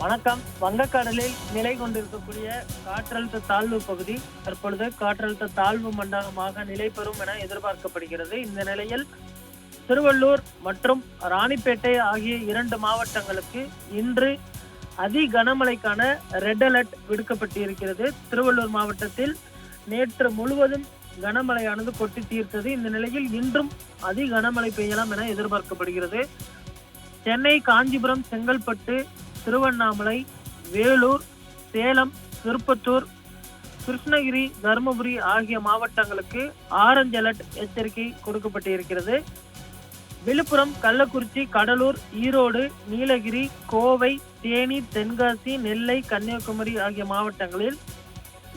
வணக்கம். வங்கக்கடலில் நிலை கொண்டிருக்கக்கூடிய காற்றழுத்த தாழ்வு பகுதி தற்பொழுது காற்றழுத்த தாழ்வு மண்டலமாக நிலை பெறும் என எதிர்பார்க்கப்படுகிறது. இந்த நிலையில் திருவள்ளூர் மற்றும் ராணிப்பேட்டை ஆகிய இரண்டு மாவட்டங்களுக்கு இன்று அதி கனமழைக்கான ரெட் அலர்ட் விடுக்கப்பட்டிருக்கிறது. திருவள்ளூர் மாவட்டத்தில் நேற்று முழுவதும் கனமழையானது கொட்டி தீர்த்தது. இந்த நிலையில் இன்றும் அதி கனமழை பெய்யலாம் என எதிர்பார்க்கப்படுகிறது. சென்னை காஞ்சிபுரம் செங்கல்பட்டு திருவண்ணாமலை வேலூர் சேலம் திருப்பத்தூர் கிருஷ்ணகிரி தருமபுரி ஆகிய மாவட்டங்களுக்கு ஆரஞ்சு அலர்ட் எச்சரிக்கை கொடுக்கப்பட்டு இருக்கிறது விழுப்புரம் கள்ளக்குறிச்சி கடலூர் ஈரோடு நீலகிரி கோவை தேனி தென்காசி நெல்லை கன்னியாகுமரி ஆகிய மாவட்டங்களில்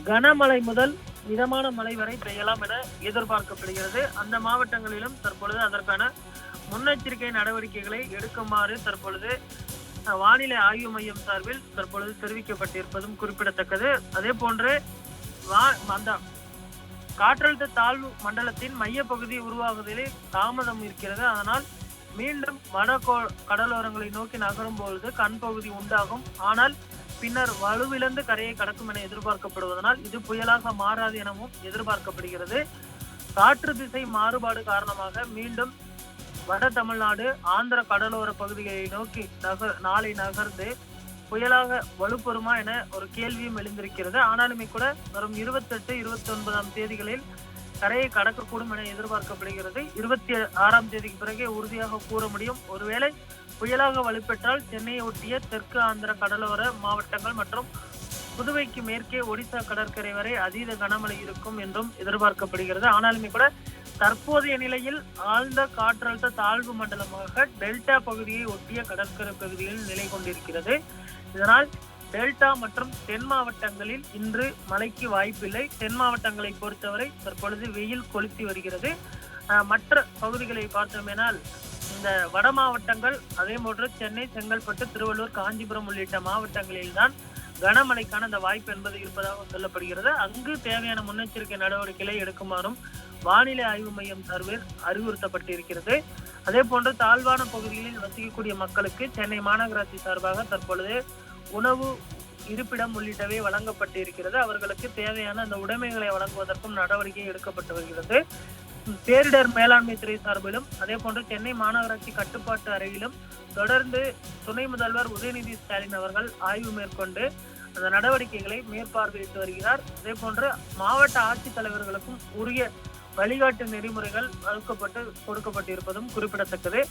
கனமழை முதல் மிதமான மழை வரை பெய்யலாம் என எதிர்பார்க்கப்படுகிறது. அந்த மாவட்டங்களிலும் தற்பொழுது அதற்கான முன்னெச்சரிக்கை நடவடிக்கைகளை எடுக்குமாறு தற்பொழுது வானிலை ஆய்வு மையம் சார்பில் தற்பொழுது தெரிவிக்கப்பட்டிருப்பதும் குறிப்பிடத்தக்கது. அதே போன்று வா- அந்த காற்றழுத்த தாழ்வு மண்டலத்தின் மையப்பகுதி உருவாகுவதிலே தாமதம் இருக்கிறது. அதனால் மீண்டும் வட கடலோரங்களை நோக்கி நகரும் பொழுது கண் பகுதி உண்டாகும். ஆனால் பின்னர் வலுவிழந்து கரையை கடக்கும் என எதிர்பார்க்கப்படுவதனால் இது புயலாக மாறாது எனவும் எதிர்பார்க்கப்படுகிறது. காற்று திசை மாறுபாடு காரணமாக மீண்டும் வட தமிழ்நாடு ஆந்திர கடலோர பகுதிகளை நோக்கி நகர் நாளை நகர்ந்து புயலாக வலுப்பெறுமா என ஒரு கேள்வியும் எழுந்திருக்கிறது. ஆனாலுமே கூட வரும் இருபத்தெட்டு இருபத்தி ஒன்பதாம் தேதிகளில் கரையை கடக்கக்கூடும் என எதிர்பார்க்கப்படுகிறது. இருபத்தி ஆறாம் தேதிக்கு பிறகே உறுதியாக கூற முடியும். ஒருவேளை புயலாக வலுப்பெற்றால் சென்னையை ஒட்டிய தெற்கு ஆந்திர கடலோர மாவட்டங்கள் மற்றும் புதுவைக்கு மேற்கே ஒடிசா கடற்கரை வரை அதீத கனமழை இருக்கும் என்றும் எதிர்பார்க்கப்படுகிறது. ஆனாலுமே கூட தற்போதைய நிலையில் ஆழ்ந்த காற்றழுத்த தாழ்வு மண்டலமாக டெல்டா பகுதியை ஒட்டிய கடற்கரை பகுதியில் நிலை கொண்டிருக்கிறது. இதனால் டெல்டா மற்றும் தென் மாவட்டங்களில் இன்று மழைக்கு வாய்ப்பில்லை. தென் மாவட்டங்களை பொறுத்தவரை தற்பொழுது வெயில் கொளுத்தி வருகிறது. மற்ற பகுதிகளை பார்த்தோமேனால் இந்த வட மாவட்டங்கள் அதே போன்று சென்னை செங்கல்பட்டு திருவள்ளூர் காஞ்சிபுரம் உள்ளிட்ட மாவட்டங்களில்தான் கனமழைக்கான அந்த வாய்ப்பு என்பது இருப்பதாக சொல்லப்படுகிறது. அங்கு தேவையான முன்னெச்சரிக்கை நடவடிக்கைகளை எடுக்குமாறும் வானிலை ஆய்வு மையம் சார்பில் அறிவுறுத்தப்பட்டிருக்கிறது. அதே போன்று தாழ்வான பகுதிகளில் வசிக்கக்கூடிய மக்களுக்கு சென்னை மாநகராட்சி சார்பாக தற்பொழுது உணவு இருப்பிடம் உள்ளிட்டவை வழங்கப்பட்டிருக்கிறது. அவர்களுக்கு தேவையான அந்த உடைமைகளை வழங்குவதற்கும் நடவடிக்கை எடுக்கப்பட்டு வருகிறது. பேரிடர் மேலாண்மை துறை சார்பிலும் அதே போன்று சென்னை மாநகராட்சி கட்டுப்பாட்டு அறையிலும் தொடர்ந்து துணை முதல்வர் உதயநிதி ஸ்டாலின் அவர்கள் ஆய்வு மேற்கொண்டு அந்த நடவடிக்கைகளை மேற்பார்வையிட்டு வருகிறார். அதே போன்று மாவட்ட ஆட்சித்தலைவர்களுக்கும் உரிய வழிகாட்டு நெறிமுறைகள் வகுக்கப்பட்டு கொடுக்கப்பட்டிருப்பதும் குறிப்பிடத்தக்கது.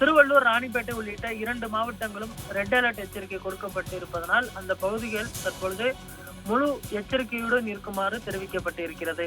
திருவள்ளூர் ராணிப்பேட்டை உள்ளிட்ட இரண்டு மாவட்டங்களும் ரெட் அலர்ட் எச்சரிக்கை கொடுக்கப்பட்டு இருப்பதனால் அந்த பகுதிகள் தற்பொழுது முழு எச்சரிக்கையுடன் இருக்குமாறு தெரிவிக்கப்பட்டிருக்கிறது.